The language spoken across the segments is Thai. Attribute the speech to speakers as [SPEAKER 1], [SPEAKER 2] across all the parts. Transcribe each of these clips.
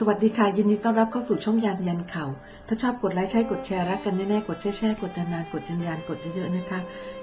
[SPEAKER 1] สวัสดีค่ะ ยินดีต้อนรับเข้าสู่ช่องยานยันเขาถ้าชอบกดไลค์ใช่กดแชร์รักกันแน่ๆกดแช่ๆกดนานๆกดยันยานๆกดเยอะๆนะคะ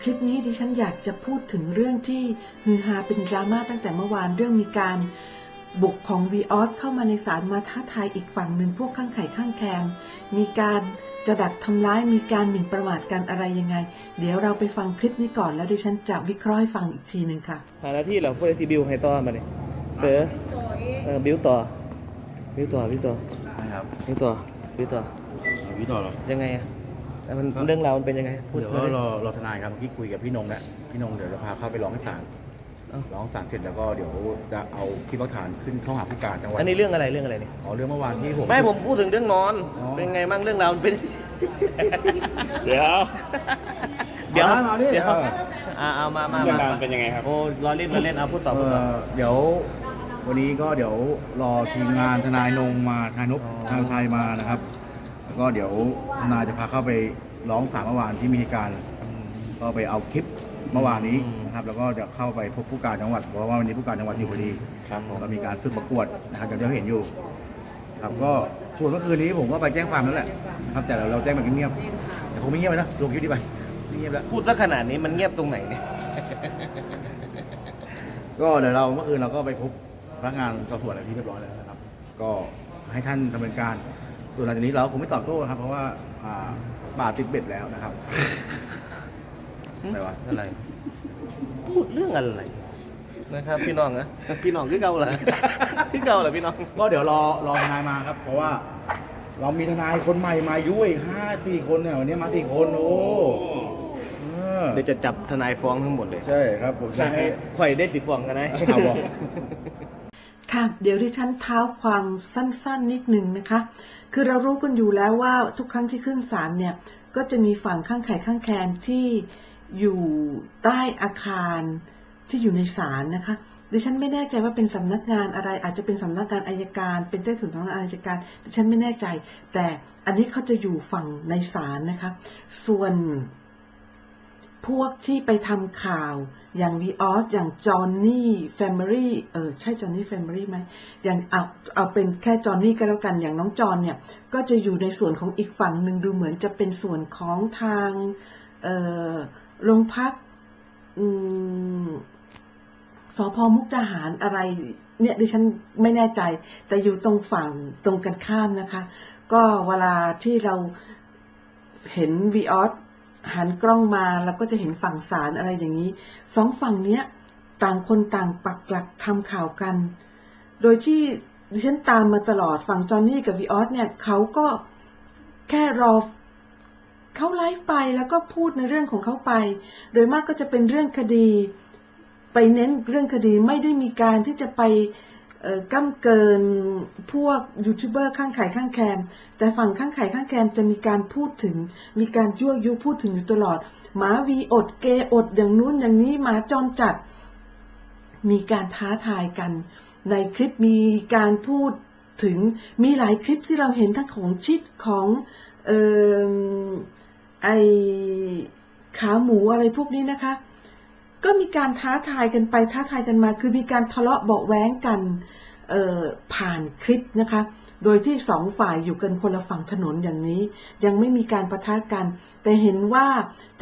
[SPEAKER 1] คลิปนี้ดิฉันอยากจะพูดถึงเรื่องที่ฮือฮาเป็นดราม่าตั้งแต่เมื่อวานเรื่องมีการบุกของวีออสเข้ามาในศาลมาท้าทายอีกฝั่งหนึ่งพวกข้างไข่ข้างแคมมีการจะดักทำร้ายมีการหมิ่นประมาทกันอะไรยังไง เดี๋ยวเราไปฟังคลิปนี้ก่อนแล้วดิฉันจะวิเคราะห์ให้ฟังอีกทีหนึ่งค่ะ
[SPEAKER 2] หาหน้าที่เหราพูดที่บิวให้ต่อมาเนี่ยเต๋อเออบิวต่อ บิวต่อบิวต่อ
[SPEAKER 3] นะครับ
[SPEAKER 2] บิวต่อบิวต่อ
[SPEAKER 3] วิต่อเหรอ
[SPEAKER 2] ยังไงอะแต่มัน
[SPEAKER 3] ครับ
[SPEAKER 2] เรื่องราวมันเป็นยังไงพูด
[SPEAKER 3] เดี๋ยว
[SPEAKER 2] มา
[SPEAKER 3] ก็
[SPEAKER 2] ดิ
[SPEAKER 3] รอรอทนายครับเมื่อกี้คุยกับพี่นงแล้วพี่นงเดี๋ยวจะพาเข้าไปร้องให้ศาล
[SPEAKER 2] เอ้า
[SPEAKER 3] ร้องศาลเสร็จแล้วก็เดี๋ยวจะเอาคลิปหลักฐานขึ้นเข้าหาผู้การจังหวัด
[SPEAKER 2] อันนี้เรื่องอะไรเรื่องอะไรเนี่ย
[SPEAKER 3] อ๋อเรื่องเมื่อวานที่ผม
[SPEAKER 2] ไม่ผมพูดถึงเรื่องนอน
[SPEAKER 3] อ๋อ
[SPEAKER 2] เป็นไงบ้างเรื่องราวมันเป็น
[SPEAKER 4] เดี๋ยว
[SPEAKER 2] เดี๋ยว
[SPEAKER 3] อามาดิ
[SPEAKER 2] เดี๋ยว
[SPEAKER 3] เออ
[SPEAKER 2] อ่าเอามามา
[SPEAKER 4] เรื่อง
[SPEAKER 2] มา
[SPEAKER 4] ราวมันเป็นยังไงครับ
[SPEAKER 2] โอ้รอเล่นรอเล่นเอาพูดต่อพูดต่อ
[SPEAKER 3] เอ่อเดี๋ยว วันนี้ก็เดี๋ยวรอทีมงานทนายนงมาทนายนพ
[SPEAKER 2] อ๋อ
[SPEAKER 3] ทนายไทยมานะครับแล้วก็เดี๋ยวทนายจะพาเข้าไปร้องศาลเมื่อวานที่มีเหตุการณ์ก็ไปเอาคลิปเมื่อวานนี้นะครับ แล้วก็จะเข้าไปพบผู้การจังหวัดเพราะว่าวันนี้ผู้การจังหวัดอยู่พอดี
[SPEAKER 2] ครับผม
[SPEAKER 3] ก็มีการฝึกประกวดนะครับอย่างที่เราเห็นอยู่ ครับก็ส่วนเมื่อคืนนี้ผมก็ไปแจ้งความแล้วแหละนะครับแต่เราเราแจ้งแบบเงียบๆแต่คงไม่เงียบไปนะลงคลิปดีไปไม่เงียบแล้ว
[SPEAKER 2] พูดซะขนาดนี้มันเงียบตรงไหนเนี่ย
[SPEAKER 3] ก็เดี๋ยวเราเมื่อคืนเราก็ไปพบ พนักงานสอบสวนอะไรที่เรียบร้อยแล้วนะครับ ก็ให้ท่านดำเนินการ ส่วนหลังจากนี้เราคงไม่ตอบโต้นะครับ เพราะว่าอ่าบาดติดเบ็ดแล้วนะครับอะไรวะ
[SPEAKER 2] อะไร พูดเรื่องอะไร นะครับพี่น้องนะพี่น้องคือเก่าเหรอคือเก่าเหรอพี่น้อง
[SPEAKER 3] ก็เดี๋ยวรอรอทนายมาครับ เพราะว่า เรามีทนายคนใหม่มายุ้ยห้าสี่คนเนี่ยวันนี้มาสี่คนโอ้เออ
[SPEAKER 2] เดี๋ยวจะจับทนายฟ้องทั้งหมดเลย
[SPEAKER 3] ใช่ครับผมจะให้
[SPEAKER 2] ข่อยได้ติดฟ้องกันนะ
[SPEAKER 3] เอาบอก
[SPEAKER 1] ค่ะ เดี๋ยวดิฉันเท้าความสั้นๆนิดหนึ่งนะคะ คือเรารู้กันอยู่แล้วว่าทุกครั้งที่ขึ้นศาลเนี่ย ก็จะมีฝั่งข้างไข่ข้างแคมที่อยู่ใต้อาคารที่อยู่ในศาลนะคะ ดิฉันไม่แน่ใจว่าเป็นสำนักงานอะไร อาจจะเป็นสำนักงานอายการ เป็นใต้ถุนสำนักงานอายการ ดิฉันไม่แน่ใจ แต่อันนี้เขาจะอยู่ฝั่งในศาลนะคะ ส่วน พวกที่ไปทำข่าวอย่างวีออสอย่างจอห์นนี่แฟมิลี่เออใช่จอห์นนี่แฟมิลี่ไหมอย่างเอาเอาเป็นแค่จอห์นนี่ก็แล้วกันอย่างน้องจอห์นเนี่ยก็จะอยู่ในส่วนของอีกฝั่งหนึ่งดูเหมือนจะเป็นส่วนของทางเออโรงพักอืมสพมุกดาหารอะไร เนี่ยดิฉันไม่แน่ใจ แต่อยู่ตรงฝั่งตรงกันข้ามนะคะ ก็เวลาที่เราเห็นวีออส หันกล้องมาแล้วก็จะเห็นฝั่งศาลอะไรอย่างนี้สองฝั่งเนี้ยต่างคนต่างปักหลักทำข่าวกัน โดยที่ดิฉันตามมาตลอดฝั่งจอห์นนี่กับวีออสเนี่ยเขาก็แค่รอเขาไลฟ์ไปแล้วก็พูดในเรื่องของเขาไป โดยมากก็จะเป็นเรื่องคดี ไปเน้นเรื่องคดีไม่ได้มีการที่จะไป ก้ำเกินพวกยูทูบเบอร์ข้างไข่ข้างแคมแต่ฝั่งข้างไข่ข้างแคมจะมีการพูดถึง มีการยั่วยุพูดถึงอยู่ตลอด หมาวีอดเกย์อดอย่างนู้นอย่างนี้หมาจรจัด มีการท้าทายกัน ในคลิปมีการพูดถึงมีหลายคลิปที่เราเห็นทั้งของชิดของออไอขาหมูอะไรพวกนี้นะคะ ก็มีการท้าทายกันไปท้าทายกันมา คือมีการทะเลาะเบาแว้งกันผ่านคลิปนะคะ โดยที่สองฝ่ายอยู่กันคนละฝั่งถนนอย่างนี้ ยังไม่มีการประทะกัน แต่เห็นว่า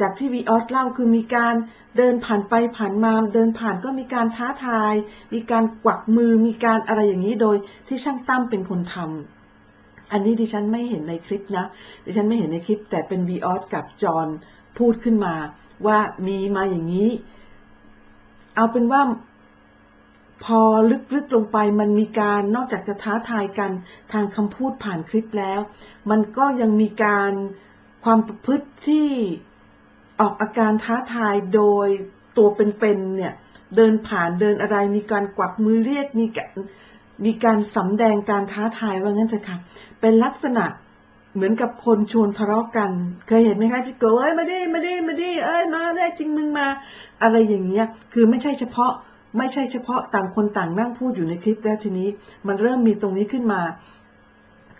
[SPEAKER 1] จากที่วีออสเล่าคือมีการเดินผ่านไปผ่านมาเดินผ่านก็มีการท้าทาย มีการกวักมือมีการอะไรอย่างนี้โดยที่ช่างตั้มเป็นคนทำอันนี้ดิฉันไม่เห็นในคลิปนะดิฉันไม่เห็นในคลิป แต่เป็นวีออสกับจอห์นพูดขึ้นมาว่ามีมาอย่างนี้ เอาเป็นว่าพอลึกๆลงไปมันมีการนอกจากจะท้าทายกันทางคำพูดผ่านคลิปแล้ว มันก็ยังมีการความประพฤติที่ออกอาการท้าทายโดยตัวเป็นๆเนี่ย เดินผ่านเดินอะไรมีการกวักมือเรียกมีการมีการสำแดงการท้าทายว่างั้นเถอะค่ะเป็นลักษณะ เหมือนกับคนชวนทะเลาะกัน เคยเห็นไหมคะที่เกิดเอ้ยมาดิมาดิมาดิเอ้ยมาได้จริงมึงมา อะไรอย่างเงี้ยคือไม่ใช่เฉพาะไม่ใช่เฉพาะต่างคนต่างนั่งพูดอยู่ในคลิปแล้วทีนี้ มันเริ่มมีตรงนี้ขึ้นมา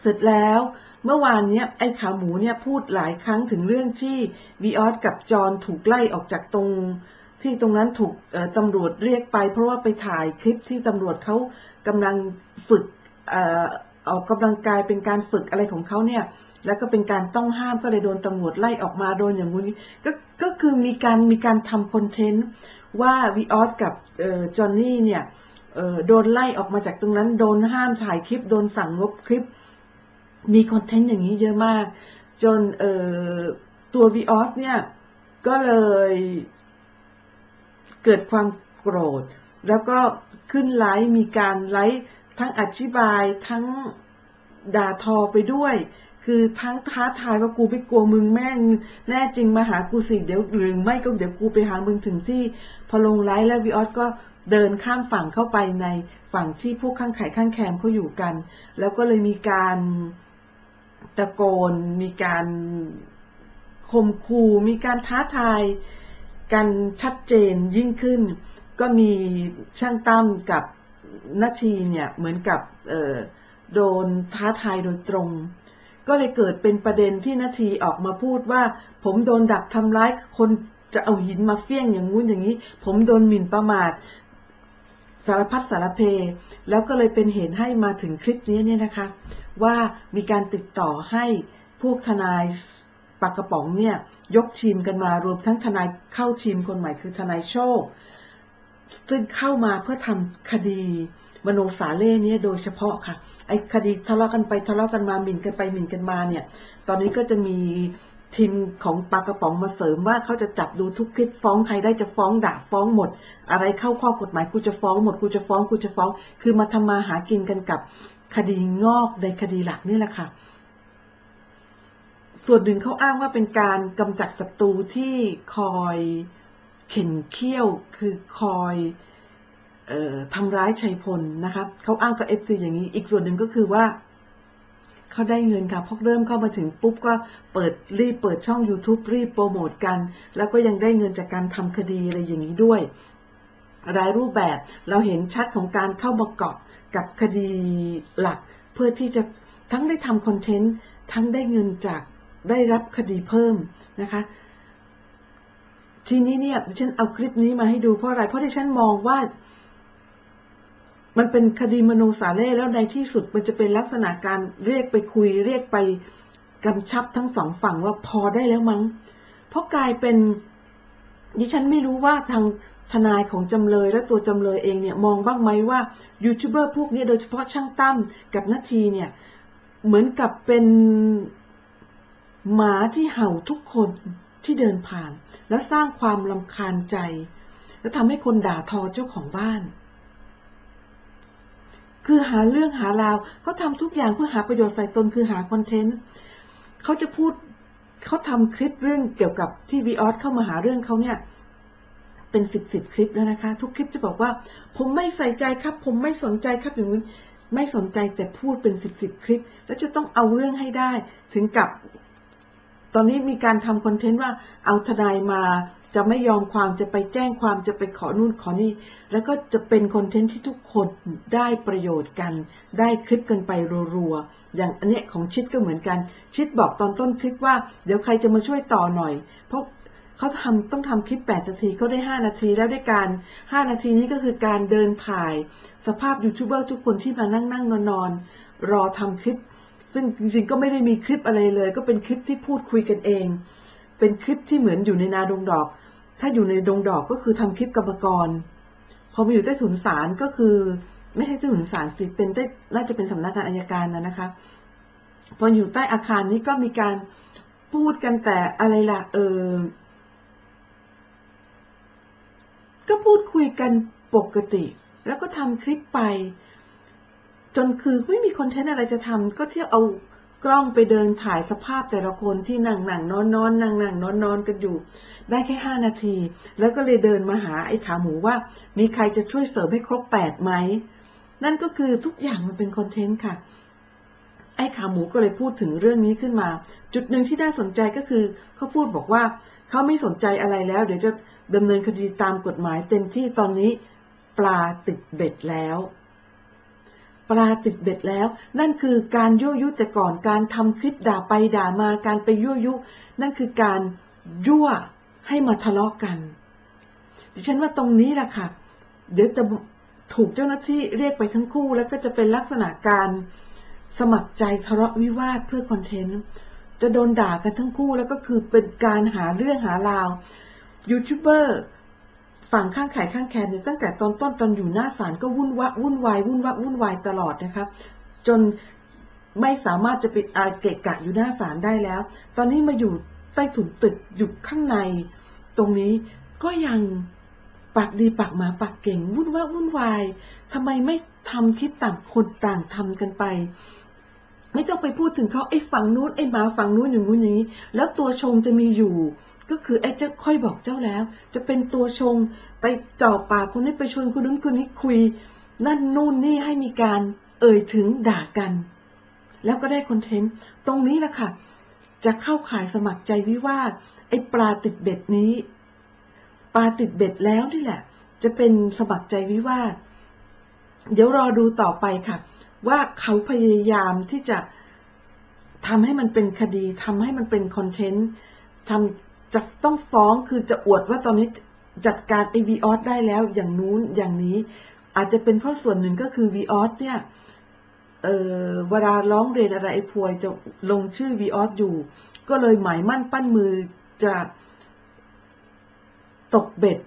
[SPEAKER 1] เสร็จแล้วเมื่อวานเนี้ยไอ้ขาหมูเนี่ยพูดหลายครั้งถึงเรื่องที่วีออสกับจอนถูกไล่ออกจากตรงที่ตรงนั้นถูกตำรวจเรียกไป เพราะว่าไปถ่ายคลิปที่ตำรวจเขากำลังฝึกออออกกำลังกายเป็นการฝึกอะไรของเขาเนี่ย แล้วก็เป็นการต้องห้ามก็เลยโดนตำรวจไล่ออกมาโดนอย่างงู้นก็ก็คือมีการมีการทำคอนเทนต์ว่าวีออสกับจอห์นนี่เนี่ยโดนไล่ออกมาจากตรงนั้น โดนห้ามถ่ายคลิป โดนสั่งลบคลิป มีคอนเทนต์อย่างนี้เยอะมาก จนตัววีออสเนี่ยก็เลยเกิดความโกรธ แล้วก็ขึ้นไลฟ์มีการไลฟ์ทั้งอธิบายทั้งด่าทอไปด้วย คือทั้งท้าทายว่ากูไม่กลัวมึงแม่ง แน่จริงมาหากูสิเดี๋ยวหรือไม่ก็เดี๋ยวกูไปหามึงถึงที่ พอลงไลฟ์แล้ววีออสก็เดินข้ามฝั่งเข้าไปในฝั่งที่พวกข้างไข่ข้างแคมเขาอยู่กัน แล้วก็เลยมีการตะโกน มีการข่มขู่มีการท้าทายกันชัดเจนยิ่งขึ้น ก็มีช่างตั้มกับนาทีเนี่ยเหมือนกับโดนท้าทายโดยตรง ก็เลยเกิดเป็นประเด็นที่นาทีออกมาพูดว่า ผมโดนดักทำร้ายคนจะเอาหินมาเฟี้ยงอย่างงู้นอย่างนี้ ผมโดนหมิ่นประมาทสารพัดสารเพ แล้วก็เลยเป็นเหตุให้มาถึงคลิปนี้เนี่ยนะคะ ว่ามีการติดต่อให้พวกทนายปากกระป๋องเนี่ยยกทีมกันมารวมทั้งทนายเข้าทีมคนใหม่คือทนายโชค ซึ่งเข้ามาเพื่อทำคดีมโนสาเล่เนี้โดยเฉพาะค่ะ ไอ้คดีทะเลาะกันไปทะเลาะกันมาหมิ่นกันไปหมิ่นกันมาเนี่ย ตอนนี้ก็จะมีทีมของปากระป๋องมาเสริมว่าเขาจะจับดูทุกคลิปฟ้องใครได้จะฟ้องด่าฟ้องหมด อะไรเข้าข้อกฎหมายกูจะฟ้องหมดกูจะฟ้องกูจะฟ้อง คือมาทำมาหากินกันกับคดีงอกในคดีหลักนี่แหละค่ะ ส่วนหนึ่งเขาอ้างว่าเป็นการกำจัดศัตรูที่คอยเข็นเขี้ยวคือคอย ทำร้ายชัยพลนะคะเขาอ้างกับเอฟซีอย่างนี้ อีกส่วนหนึ่งก็คือว่าเขาได้เงินค่ะพอเริ่มเข้ามาถึงปุ๊บก็เปิดรีบเปิดช่อง YouTube รีบโปรโมทกัน แล้วก็ยังได้เงินจากการทำคดีอะไรอย่างนี้ด้วย รายรูปแบบเราเห็นชัดของการเข้ามาเกาะกับคดีหลัก เพื่อที่จะทั้งได้ทำคอนเทนต์ทั้งได้เงินจากได้รับคดีเพิ่มนะคะทีนี้เนี่ยดิฉันเอาคลิปนี้มาให้ดูเพราะอะไร เพราะดิฉันมองว่า มันเป็นคดีมโนสาเล่แล้วในที่สุดมันจะเป็นลักษณะการเรียกไปคุยเรียกไปกำชับทั้งสองฝั่งว่าพอได้แล้วมั้ง เพราะกลายเป็นดิฉันไม่รู้ว่าทางทนายของจำเลยและตัวจำเลยเองเนี่ยมองบ้างไหมว่ายูทูบเบอร์พวกนี้โดยเฉพาะช่างตั้มกับนาทีเนี่ย เหมือนกับเป็นหมาที่เห่าทุกคนที่เดินผ่าน แล้วสร้างความลำคาญใจ แล้วทำให้คนด่าทอเจ้าของบ้าน คือหาเรื่องหาราวเขาทำทุกอย่างเพื่อหาประโยชน์ใส่ตนคือหาคอนเทนต์เขาจะพูดเขาทำคลิปเรื่องเกี่ยวกับที่วีออสเข้ามาหาเรื่องเขาเนี่ย เป็นสิบสิบคลิปแล้วนะคะ ทุกคลิปจะบอกว่า ผมไม่ใส่ใจครับ ผมไม่สนใจครับอย่างนี้ไม่สนใจแต่พูดเป็นสิบสิบคลิป แล้วจะต้องเอาเรื่องให้ได้ ถึงกับ ตอนนี้มีการทำคอนเทนต์ว่าเอาทนายมา จะไม่ยอมความจะไปแจ้งความจะไปขอนู่นขอนี่ แล้วก็จะเป็นคอนเทนต์ที่ทุกคนได้ประโยชน์กัน ได้คลิปกันไปรัวๆอย่างอันเนี้ยของชิดก็เหมือนกัน ชิดบอกตอนต้นคลิปว่า เดี๋ยวใครจะมาช่วยต่อหน่อย เพราะเขาทำต้องทำคลิป 8 นาทีเขาได้ 5 นาทีแล้วด้วยการ 5 นาทีนี้ก็คือการเดินถ่าย สภาพยูทูบเบอร์ทุกคนที่มานั่งนั่งนอนนอนรอทำคลิป ซึ่งจริงๆก็ไม่ได้มีคลิปอะไรเลย ก็เป็นคลิปที่พูดคุยกันเอง เป็นคลิปที่เหมือนอยู่ในนาดงดอก ถ้าอยู่ในดงดอกก็คือทำคลิปกรรมกร พอมาอยู่ใต้ถุนศาลก็คือ ไม่ใช่ใต้ถุนศาลสิเป็นใต้น่าจะเป็นสำนักงานอายการนะนะคะ พออยู่ใต้อาคารนี้ก็มีการพูดกันแต่อะไรล่ะ เออก็พูดคุยกันปกติ แล้วก็ทำคลิปไป จนคือไม่มีคอนเทนต์อะไรจะทำก็เที่ยวเอา กล้องไปเดินถ่ายสภาพแต่ละคนที่นั่งนั่งนอนนอนนั่งนั่งนอนนอนกันอยู่ ได้แค่ห้านาที แล้วก็เลยเดินมาหาไอ้ขาหมูว่า มีใครจะช่วยเสริมให้ครบแปดไหม นั่นก็คือทุกอย่างมันเป็นคอนเทนต์ค่ะ ไอ้ขาหมูก็เลยพูดถึงเรื่องนี้ขึ้นมา จุดหนึ่งที่น่าสนใจก็คือเขาพูดบอกว่าเขาไม่สนใจอะไรแล้ว เดี๋ยวจะดำเนินคดีตามกฎหมายเต็มที่ตอนนี้ปลาติดเบ็ดแล้ว ปลาติดเบ็ดแล้ว นั่นคือการยั่วยุแต่ก่อนการทำคลิปด่าไปด่ามาการไปยั่วยุ นั่นคือการยั่วให้มาทะเลาะกัน ดิฉันว่าตรงนี้แหละค่ะ เดี๋ยวจะถูกเจ้าหน้าที่เรียกไปทั้งคู่แล้วก็จะเป็นลักษณะการสมัครใจทะเลาะวิวาทเพื่อคอนเทนต์ จะโดนด่ากันทั้งคู่แล้วก็คือเป็นการหาเรื่องหาราวยูทูบเบอร์ ฝั่งข้างไข่ข้างแคนเนี่ยตั้งแต่ตอนต้นตอนอยู่หน้าศาลก็วุ่นวะวุ่นวายวุ่นวะวุ่นวายตลอดนะครับจนไม่สามารถจะไปอาเกะกะอยู่หน้าศาลได้แล้ว ตอนนี้มาอยู่ใต้ถุนตึกอยู่ข้างใน ตรงนี้ก็ยังปากดีปากหมาปากเก่งวุ่นวะวุ่นวายทำไมไม่ทำคลิปต่างคนต่างทำกันไป ไม่ต้องไปพูดถึงเขาไอ้ฝั่งนู้นไอ้หมาฝั่งนู้นอย่างนู้นอย่างนี้ แล้วตัวชงจะมีอยู่ ก็คือไอ้เจ้าค่อยบอกเจ้าแล้ว จะเป็นตัวชงไปจ่อปากคนนี้ไปชวนคนนู้นคนนี้คุย นั่นนู่นนี่ให้มีการเอ่ยถึงด่ากัน แล้วก็ได้คอนเทนต์ตรงนี้แหละค่ะ จะเข้าข่ายสมัครใจวิวาทไอ้ปลาติดเบ็ดนี้ ปลาติดเบ็ดแล้วนี่แหละ จะเป็นสมัครใจวิวาทเดี๋ยวรอดูต่อไปค่ะ ว่าเขาพยายามที่จะทำให้มันเป็นคดีทำให้มันเป็นคอนเทนต์ทำ จะต้องฟ้องคือจะอวดว่าตอนนี้จัดการไอวีออสได้แล้วอย่างนู้นอย่างนี้อาจจะเป็นเพราะส่วนหนึ่งก็คือวีออสเนี่ยเออเวลาร้องเรียนอะไรไอ้พวยจะลงชื่อวีออสอยู่ ก็เลยหมายมั่นปั้นมือจะตกเบ็ด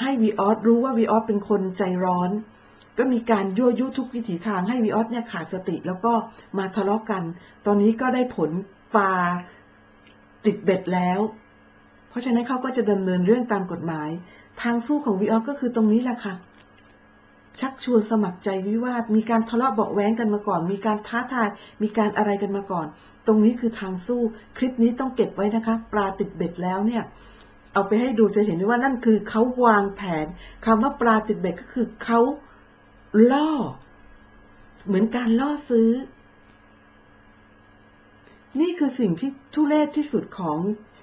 [SPEAKER 1] ให้วีออสรู้ว่าวีออสเป็นคนใจร้อน ก็มีการยั่วยุทุกวิถีทางให้วีออสเนี่ยขาดสติ แล้วก็มาทะเลาะกัน ตอนนี้ก็ได้ผลปลาติดเบ็ดแล้ว ราะฉะนั้นเขาก็จะดำเนินเรื่องตามกฎหมาย ทางสู้ของวีออสก็คือตรงนี้แหละค่ะ ชักชวนสมัครใจวิวาท มีการทะเลาะเบาะแว้งกันมาก่อน มีการท้าทาย มีการอะไรกันมาก่อน ตรงนี้คือทางสู้ คลิปนี้ต้องเก็บไว้นะคะ ปลาติดเบ็ดแล้วเนี่ย เอาไปให้ดูจะเห็นได้ว่านั่นคือเขาวางแผนคำว่าปลาติดเบ็ดก็คือเขาล่อ เหมือนการล่อซื้อ นี่คือสิ่งที่ทุเรศที่สุดของ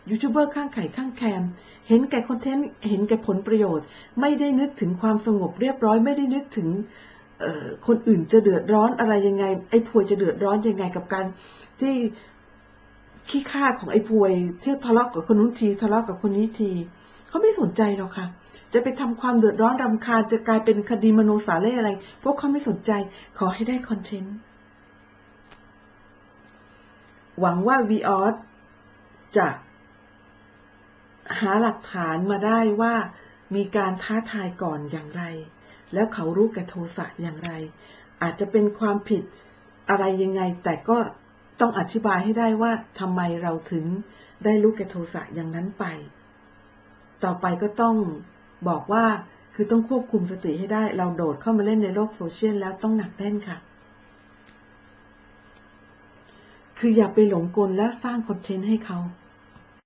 [SPEAKER 1] ยูทูบเบอร์ข้างไข่ข้างแคม เห็นแก่คอนเทนต์ เห็นแก่ผลประโยชน์ ไม่ได้นึกถึงความสงบเรียบร้อย ไม่ได้นึกถึงคนอื่นจะเดือดร้อนอะไรยังไง ไอ้พวยจะเดือดร้อนยังไงกับการที่ขี้ข้าของไอ้พวยเที่ทะเลาะกับคนนู้นทีทะเลาะกับคนนี้ทีเขาไม่สนใจหรอกค่ะ จะไปทำความเดือดร้อนรำคาญจะกลายเป็นคดีมโนสาเล่อะไร พวกเขาไม่สนใจขอให้ได้คอนเทนต์ หวังว่า v ีออสจะ หาหลักฐานมาได้ว่ามีการท้าทายก่อนอย่างไร แล้วเขารู้แก่โทสะอย่างไร อาจจะเป็นความผิดอะไรยังไง แต่ก็ต้องอธิบายให้ได้ว่าทำไมเราถึงได้รู้แก่โทสะอย่างนั้นไป ต่อไปก็ต้องบอกว่าคือต้องควบคุมสติให้ได้ เราโดดเข้ามาเล่นในโลกโซเชียลแล้วต้องหนักแน่นค่ะ คืออย่าไปหลงกลและสร้างคอนเทนต์ให้เขา